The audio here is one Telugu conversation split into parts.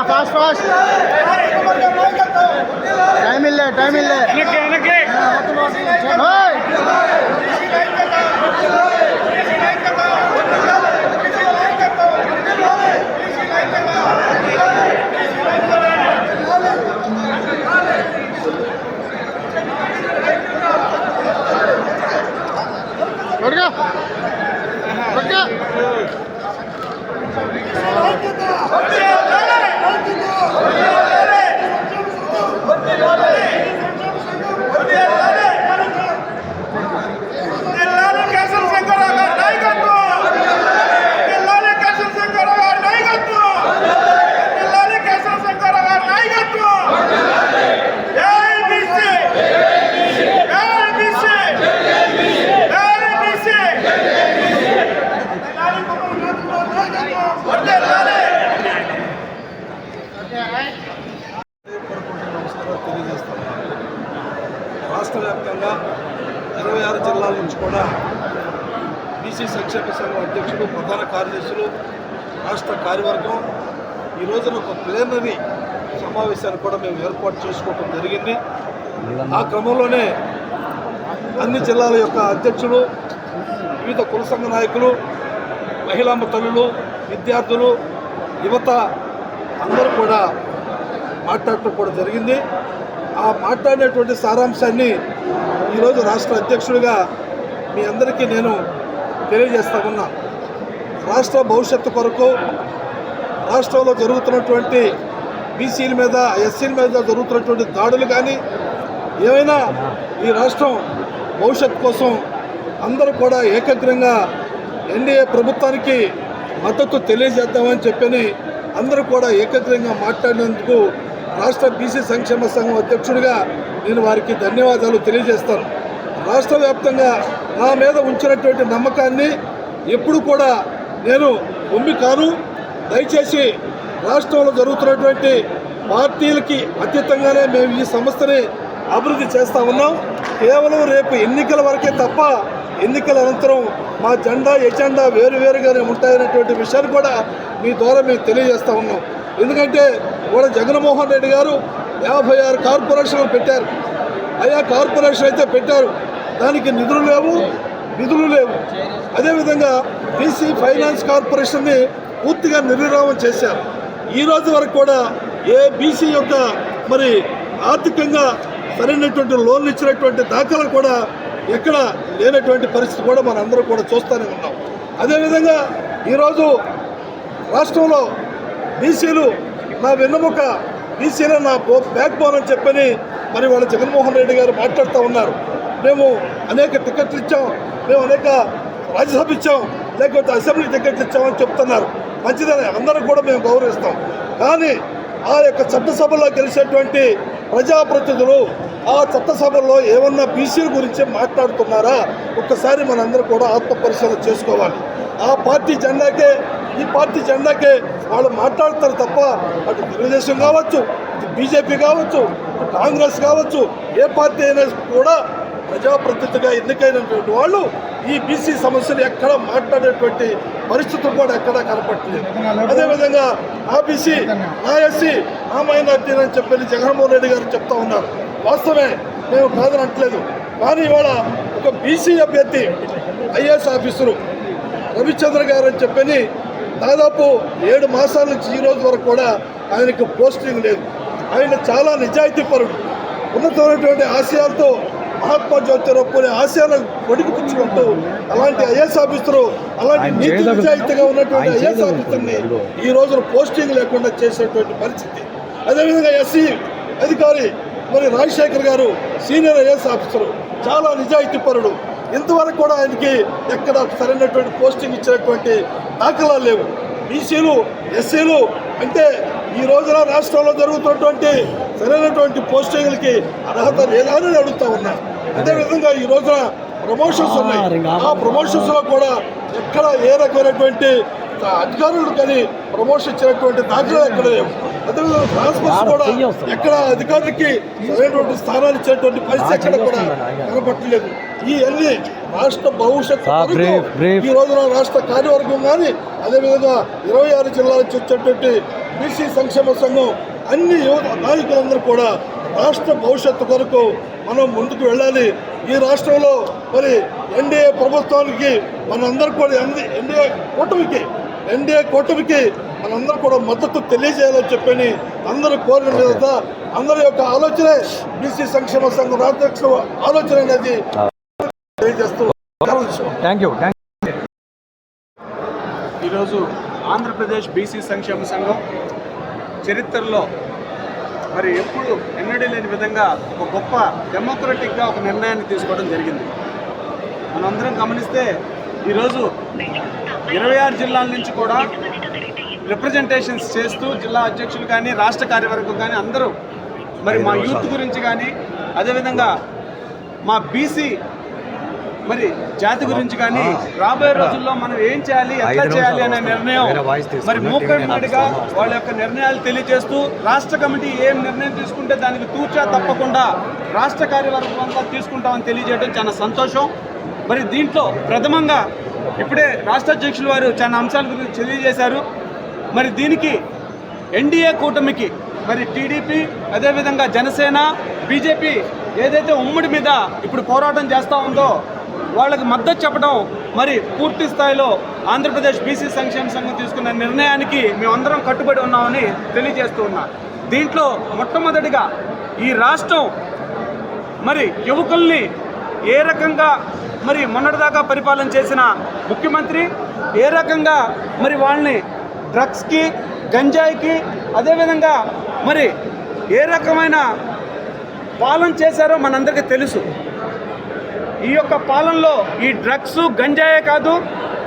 हाँ फास्ट फास्ट टाइम मिल रहा है टाइम मिल रहा है। हाँ, రాష్ట్ర వ్యాప్తంగా ఇరవై ఆరు జిల్లాల నుంచి కూడా బీసీ సంక్షేమ సంఘం అధ్యక్షులు ప్రధాన కార్యదర్శులు రాష్ట్ర కార్యవర్గం ఈ రోజున ఒక ప్లేనరీ సమావేశాన్ని కూడా మేము ఏర్పాటు చేసుకోవడం జరిగింది. ఆ క్రమంలోనే అన్ని జిల్లాల యొక్క అధ్యక్షులు వివిధ కుల సంఘ నాయకులు మహిళా తల్లులు విద్యార్థులు యువత అందరూ కూడా మాట్లాడటం కూడా జరిగింది. ఆ మాట్లాడినటువంటి సారాంశాన్ని ఈరోజు రాష్ట్ర అధ్యక్షుడిగా మీ అందరికీ నేను తెలియజేస్తా ఉన్నా. రాష్ట్ర భవిష్యత్తు కొరకు రాష్ట్రంలో జరుగుతున్నటువంటి బీసీల మీద ఎస్సీల మీద జరుగుతున్నటువంటి దాడులు కానీ ఏమైనా ఈ రాష్ట్రం భవిష్యత్తు కోసం అందరూ కూడా ఏకగ్రంగా ఎన్డీఏ ప్రభుత్వానికి మద్దతు తెలియజేద్దామని చెప్పని అందరూ కూడా ఏకగ్రంగా మాట్లాడినందుకు రాష్ట్ర బీసీ సంక్షేమ సంఘం అధ్యక్షుడిగా నేను వారికి ధన్యవాదాలు తెలియజేస్తాను. రాష్ట్ర వ్యాప్తంగా నా మీద ఉంచినటువంటి నమ్మకాన్ని ఎప్పుడు కూడా నేను ఉమ్మి కాను. దయచేసి రాష్ట్రంలో జరుగుతున్నటువంటి పార్టీలకి అతీతంగానే మేము ఈ సంస్థని అభివృద్ధి చేస్తూ ఉన్నాం. కేవలం రేపు ఎన్నికల వరకే తప్ప ఎన్నికల అనంతరం మా జెండా ఎజెండా వేరువేరుగానే ఉంటాయనేటువంటి విషయాన్ని కూడా మీ ద్వారా మేము తెలియజేస్తూ ఉన్నాం. ఎందుకంటే కూడా జగన్మోహన్ రెడ్డి గారు యాభై ఆరు కార్పొరేషన్లు పెట్టారు. ఆయా కార్పొరేషన్ అయితే పెట్టారు. దానికి నిధులు లేవు నిధులు లేవు. అదేవిధంగా బీసీ ఫైనాన్స్ కార్పొరేషన్ని పూర్తిగా నిర్విరామం చేశారు. ఈ రోజు వరకు కూడా ఏ బీసీ యొక్క మరి ఆర్థికంగా సరైనటువంటి లోన్లు ఇచ్చినటువంటి దాఖలు కూడా ఎక్కడ లేనటువంటి పరిస్థితి కూడా మనందరూ కూడా చూస్తూనే ఉన్నాం. అదేవిధంగా ఈరోజు రాష్ట్రంలో బీసీలు నా వెన్నెముక బీసీలే నా బ్యాక్ బోన్ అని చెప్పని మరి వాళ్ళ జగన్మోహన్ రెడ్డి గారు మాట్లాడుతూ ఉన్నారు. మేము అనేక టికెట్లు ఇచ్చాం మేము అనేక రాజ్యసభ ఇచ్చాం లేకపోతే అసెంబ్లీ టికెట్లు ఇచ్చామని చెప్తున్నారు. మంచిదని అందరూ కూడా మేము గౌరవిస్తాం. కానీ ఆ యొక్క చట్టసభలో గెలిచేటువంటి ప్రజాప్రతినిధులు ఆ చట్టసభలో ఏమన్నా బీసీల గురించి మాట్లాడుతున్నారా? ఒక్కసారి మనందరూ కూడా ఆత్మ పరిశీలన చేసుకోవాలి. ఆ పార్టీ జెండాకే ఈ పార్టీ జెండాకే వాళ్ళు మాట్లాడతారు తప్ప అటు తెలుగుదేశం కావచ్చు ఇటు బీజేపీ కావచ్చు కాంగ్రెస్ కావచ్చు ఏ పార్టీ అయినా కూడా ప్రజాప్రతినిధిగా ఎన్నికైనటువంటి వాళ్ళు ఈ బీసీ సమస్యలు ఎక్కడ మాట్లాడేటువంటి పరిస్థితులు కూడా ఎక్కడ కనపట్టలేదు అదేవిధంగా ఆ బీసీ నా ఎస్సీ నా మైనార్టీ అని చెప్పి జగన్మోహన్ రెడ్డి గారు చెప్తా ఉన్నారు. వాస్తవమే మేము కాదని అంటలేదు కానీ ఇవాళ ఒక బీసీ అభ్యర్థి ఐఏఎస్ ఆఫీసరు రవిచంద్ర గారు అని చెప్పని దాదాపు ఏడు మాసాల నుంచి ఈ రోజు వరకు కూడా ఆయనకు పోస్టింగ్ లేదు. ఆయన చాలా నిజాయితీపరుడు. ఉన్నతమైనటువంటి ఆశయాలతో మహాత్మా జ్యోతిరావు పూలే ఆశయాలను పొడిగిపుచ్చుకుంటూ అలాంటి ఐఏఎస్ ఆఫీసరు అలాంటి నీతి నిజాయితీగా ఉన్నటువంటి ఐఏఎస్ ఆఫీసర్ని ఈ రోజున పోస్టింగ్ లేకుండా చేసేటువంటి పరిస్థితి. అదేవిధంగా ఎస్సీ అధికారి మరి రాజశేఖర్ గారు సీనియర్ ఐఏఎస్ ఆఫీసరు చాలా నిజాయితీపరుడు. ఇంతవరకు కూడా ఆయనకి ఎక్కడ సరైనటువంటి పోస్టింగ్ ఇచ్చినటువంటి దాఖలాలు లేవు. బీసీలు ఎస్సీలు అంటే ఈ రోజున రాష్ట్రంలో జరుగుతున్నటువంటి సరైనటువంటి పోస్టింగ్లకి అర్హత లేదా అని అడుగుతా ఉన్నా. అదేవిధంగా ఈ రోజున ప్రమోషన్స్ ఉన్నాయి. ఆ ప్రమోషన్స్లో కూడా ఎక్కడ ఏ రకమైనటువంటి అధికారులు కానీ ప్రమోషన్ ఇచ్చినటువంటి దాఖలాలు ఎక్కడ లేవు. అదేవిధంగా ట్రాన్స్ఫర్స్ కూడా ఎక్కడ అధికారులకి సరైనటువంటి స్థానాలు ఇచ్చేటువంటి పరిస్థితి ఎక్కడ కూడా కనపట్టలేదు ఈ అన్ని రాష్ట్ర భవిష్యత్తు brief. ఈ రోజున రాష్ట్ర కార్యవర్గం కానీ అదేవిధంగా ఇరవై ఆరు జిల్లాల నుంచి వచ్చేటువంటి బీసీ సంక్షేమ సంఘం అన్ని యువత నాయకులందరూ కూడా రాష్ట్ర భవిష్యత్తు కొరకు మనం ముందుకు వెళ్ళాలి ఈ రాష్ట్రంలో మరి ఎన్డీఏ ప్రభుత్వానికి మనందరూ కూడా ఎన్డీఏ కూటమికి ఎన్డీఏ కూటమికి మనందరూ కూడా మద్దతు తెలియజేయాలని చెప్పని అందరూ కోరిన మీద అందరి యొక్క ఆలోచనే బీసీ సంక్షేమ సంఘం రాష్ట్ర ఆలోచన అనేది థ్యాంక్ యూ థ్యాంక్ ఈరోజు ఆంధ్రప్రదేశ్ బీసీ సంక్షేమ సంఘం చరిత్రలో మరి ఎప్పుడు ఎన్నడూ లేని విధంగా ఒక గొప్ప డెమోక్రటిక్గా ఒక నిర్ణయాన్ని తీసుకోవడం జరిగింది. మనందరం గమనిస్తే ఈరోజు ఇరవై ఆరు జిల్లాల నుంచి కూడా రిప్రజెంటేషన్స్ చేస్తూ జిల్లా అధ్యక్షులు కానీ రాష్ట్ర కార్యవర్గం కానీ అందరూ మరి మా యూత్ గురించి కానీ అదేవిధంగా మా బీసీ మరి జాతి గురించి కానీ రాబోయే రోజుల్లో మనం ఏం చేయాలి ఎట్లా చేయాలి అనే నిర్ణయం మరి నడుస్తా వాళ్ళ యొక్క నిర్ణయాలు తెలియజేస్తూ రాష్ట్ర కమిటీ ఏం నిర్ణయం తీసుకుంటే దానికి తూచా తప్పకుండా రాష్ట్ర కార్యవర్గం అంతా తీసుకుంటామని తెలియజేయడం చాలా సంతోషం. మరి దీంట్లో ప్రథమంగా ఇప్పుడే రాష్ట్ర అధ్యక్షులు వారు చాలా అంశాల గురించి తెలియజేశారు. మరి దీనికి ఎన్డీఏ కూటమికి మరి టీడీపీ అదేవిధంగా జనసేన బీజేపీ ఏదైతే ఉమ్మడి మీద ఇప్పుడు పోరాటం చేస్తూ ఉందో వాళ్ళకి మద్దతు చెప్పడం మరి పూర్తి స్థాయిలో ఆంధ్రప్రదేశ్ బీసీ సంక్షేమ సంఘం తీసుకున్న నిర్ణయానికి మేమందరం కట్టుబడి ఉన్నామని తెలియజేస్తూ ఉన్నా. దీంట్లో మొట్టమొదటిగా ఈ రాష్ట్రం మరి యువకుల్ని ఏ రకంగా మరి మొన్నటిదాకా పరిపాలన చేసిన ముఖ్యమంత్రి ఏ రకంగా మరి వాళ్ళని డ్రగ్స్కి గంజాయికి అదేవిధంగా మరి ఏ రకమైన పాలన చేశారో మనందరికీ తెలుసు. ఈ యొక్క పాలనలో ఈ డ్రగ్స్ గంజాయే కాదు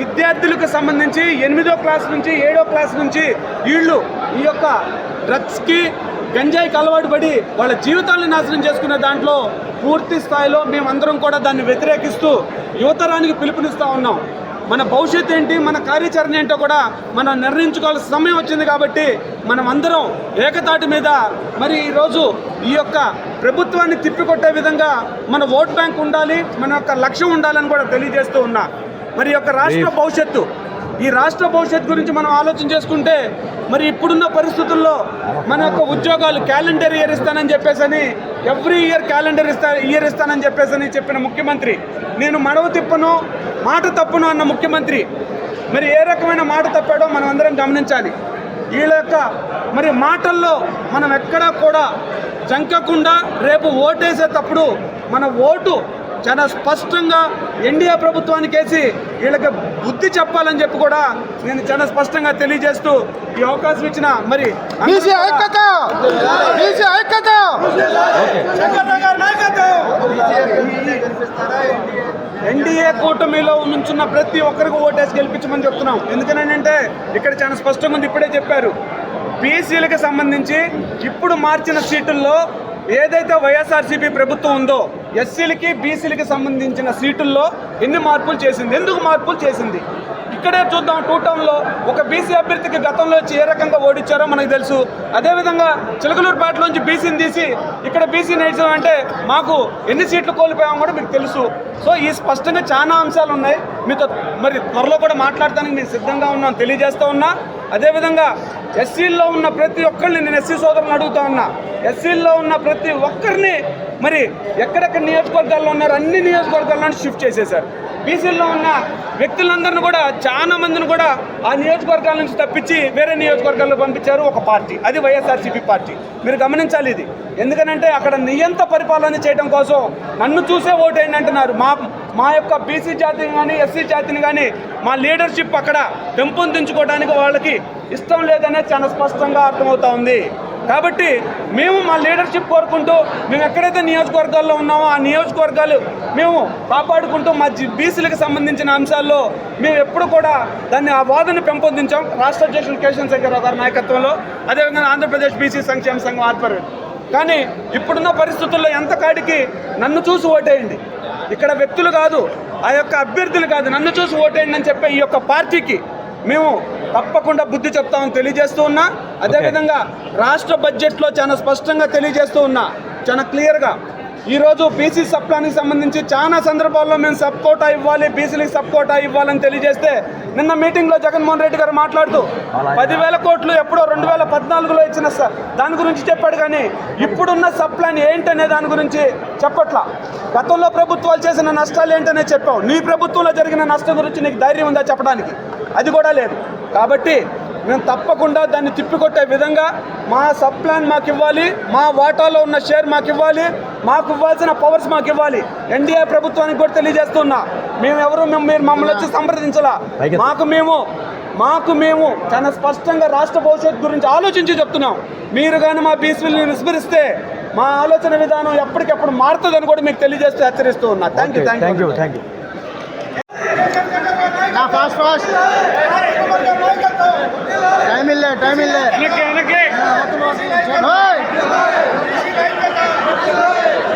విద్యార్థులకు సంబంధించి ఎనిమిదో క్లాస్ నుంచి ఏడో క్లాస్ నుంచి వీళ్ళు ఈ యొక్క డ్రగ్స్కి గంజాయికి అలవాటు పడి వాళ్ళ జీవితాలను నాశనం చేసుకునే దాంట్లో పూర్తి స్థాయిలో మేమందరం కూడా దాన్ని వ్యతిరేకిస్తూ యువతరానికి పిలుపునిస్తూ ఉన్నాం. మన భవిష్యత్తు ఏంటి మన కార్యాచరణ ఏంటో కూడా మనం నిర్ణయించుకోవాల్సిన సమయం వచ్చింది కాబట్టి మనం అందరం ఏకతాటి మీద మరి ఈరోజు ఈ యొక్క ప్రభుత్వాన్ని తిప్పికొట్టే విధంగా మన ఓట్ బ్యాంక్ ఉండాలి మన యొక్క లక్ష్యం ఉండాలని కూడా తెలియజేస్తూ ఉన్నా. మరి యొక్క రాష్ట్ర భవిష్యత్తు ఈ రాష్ట్ర భవిష్యత్తు గురించి మనం ఆలోచన చేసుకుంటే మరి ఇప్పుడున్న పరిస్థితుల్లో మన యొక్క ఉద్యోగాలు క్యాలెండర్ ఇయర్ ఇస్తానని చెప్పేసని ఎవ్రీ ఇయర్ క్యాలెండర్ ఇస్తా ఇయర్ ఇస్తానని చెప్పేసని చెప్పిన ముఖ్యమంత్రి. నేను మడవ తిప్పను మాట తప్పును అన్న ముఖ్యమంత్రి. మరి ఏ రకమైన మాట తప్పాడో మనం అందరం గమనించాలి. వీళ్ళ యొక్క మరి మాటల్లో మనం ఎక్కడా కూడా జంకకుండా రేపు ఓటేసేటప్పుడు మన ఓటు చాలా స్పష్టంగా ఎన్డీఏ ప్రభుత్వానికి వేసి వీళ్ళకి బుద్ధి చెప్పాలని చెప్పి కూడా నేను చాలా స్పష్టంగా తెలియజేస్తూ ఈ అవకాశం ఇచ్చిన మరి ఎన్డీఏ కూటమిలో నుంచున్న ప్రతి ఒక్కరికి ఓటేసి గెలిపించమని చెప్తున్నాం. ఎందుకనంటే ఇక్కడ చాలా స్పష్టంగా ఉంది ఇప్పుడే చెప్పారు. బీసీలకు సంబంధించి ఇప్పుడు మార్చిన సీటుల్లో ఏదైతే వైఎస్ఆర్సీపీ ప్రభుత్వం ఉందో ఎస్సీలకి బీసీలకి సంబంధించిన సీటుల్లో ఎన్ని మార్పులు చేసింది? ఎందుకు మార్పులు చేసింది? ఇక్కడే చూద్దాం టూ టౌన్లో ఒక బీసీ అభ్యర్థికి గతంలో వచ్చి ఏ రకంగా ఓడించారో మనకు తెలుసు. అదేవిధంగా చిలకలూరుపేటలోంచి బీసీని తీసి ఇక్కడ బీసీ నేర్చాం అంటే మాకు ఎన్ని సీట్లు కోల్పోయామో కూడా మీకు తెలుసు. సో ఈ స్పష్టంగా చాలా అంశాలు ఉన్నాయి. మీతో మరి త్వరలో కూడా మాట్లాడటానికి మేము సిద్ధంగా ఉన్నాం తెలియజేస్తూ ఉన్నా. అదేవిధంగా ఎస్సీల్లో ఉన్న ప్రతి ఒక్కరిని నేను ఎస్సీ సోదరులను అడుగుతా ఉన్నా. ఎస్సీల్లో ఉన్న ప్రతి ఒక్కరిని మరి ఎక్కడెక్కడ నియోజకవర్గాల్లో ఉన్నారు? అన్ని నియోజకవర్గాల్లో షిఫ్ట్ చేసేశారు. బీసీల్లో ఉన్న వ్యక్తులందరిని కూడా చాలా మందిని కూడా ఆ నియోజకవర్గాల నుంచి తప్పించి వేరే నియోజకవర్గాల్లో పంపించారు ఒక పార్టీ. అది వైఎస్ఆర్సీపీ పార్టీ. మీరు గమనించాలి ఇది. ఎందుకనంటే అక్కడ నియంత పరిపాలన చేయడం కోసం నన్ను చూసే ఓటేయండి అంటున్నారు మా మా యొక్క బీసీ జాతిని కానీ ఎస్సీ జాతిని కానీ మా లీడర్షిప్ అక్కడ పెంపొందించుకోవడానికి వాళ్ళకి ఇష్టం లేదనే చాలా స్పష్టంగా అర్థమవుతా ఉంది. కాబట్టి మేము మా లీడర్షిప్ కోరుకుంటూ మేము ఎక్కడైతే నియోజకవర్గాల్లో ఉన్నామో ఆ నియోజకవర్గాలు మేము కాపాడుకుంటూ మా బీసీలకు సంబంధించిన అంశాల్లో మేము ఎప్పుడు కూడా దాన్ని ఆ వాదన పెంపొందించాం. రాష్ట్ర అధ్యక్షులు కేశవ శంకర్రావు గారి నాయకత్వంలో అదేవిధంగా ఆంధ్రప్రదేశ్ బీసీ సంక్షేమ సంఘం ఆధ్వర్యం. కానీ ఇప్పుడున్న పరిస్థితుల్లో ఎంత కాడికి నన్ను చూసి ఓటేయండి. ఇక్కడ వ్యక్తులు కాదు ఆ యొక్క అభ్యర్థులు కాదు నన్ను చూసి ఓటేయండి అని చెప్పే ఈ యొక్క పార్టీకి మేము తప్పకుండా బుద్ధి చెప్తామని తెలియజేస్తూ ఉన్నా. అదేవిధంగా రాష్ట్ర బడ్జెట్లో చాలా స్పష్టంగా తెలియజేస్తూ ఉన్నా చాలా క్లియర్గా. ఈరోజు బీసీ సప్లానికి సంబంధించి చాలా సందర్భాల్లో మేము సబ్ కోటా ఇవ్వాలి బీసీలకు సబ్ కోటా ఇవ్వాలని తెలియజేస్తే నిన్న మీటింగ్లో జగన్మోహన్ రెడ్డి గారు మాట్లాడుతూ పదివేల కోట్లు ఎప్పుడో రెండు వేల పద్నాలుగులో ఇచ్చిన స- దాని గురించి చెప్పాడు కానీ ఇప్పుడున్న సబ్ ప్లాన్ ఏంటనే దాని గురించి చెప్పట్లా. గతంలో ప్రభుత్వాలు చేసిన నష్టాలు ఏంటనే చెప్పావు. నీ ప్రభుత్వంలో జరిగిన నష్టం గురించి నీకు ధైర్యం ఉందా చెప్పడానికి? అది కూడా లేదు. కాబట్టి మేము తప్పకుండా దాన్ని తిప్పికొట్టే విధంగా మా సబ్ ప్లాన్ మాకు ఇవ్వాలి మా వాటాలో ఉన్న షేర్ మాకు ఇవ్వాలి మాకు ఇవ్వాల్సిన పవర్స్ మాకు ఇవ్వాలి. ఎన్డీఏ ప్రభుత్వానికి కూడా తెలియజేస్తున్నా. మేము ఎవరు మేము మీరు మమ్మల్ని వచ్చి సంప్రదించాలా. మాకు మేము మాకు మేము చాలా స్పష్టంగా రాష్ట్ర భవిష్యత్తు గురించి ఆలోచించి చెప్తున్నాం. మీరు కానీ మా బీసీని విస్మరిస్తే మా ఆలోచన విధానం ఎప్పటికెప్పుడు మారుతుందని కూడా మీకు తెలియజేస్తూ హెచ్చరిస్తూ ఉన్నా. Thank you thank thank you you thank you నా ఫాస్ట్ ఫాస్ట్ టైం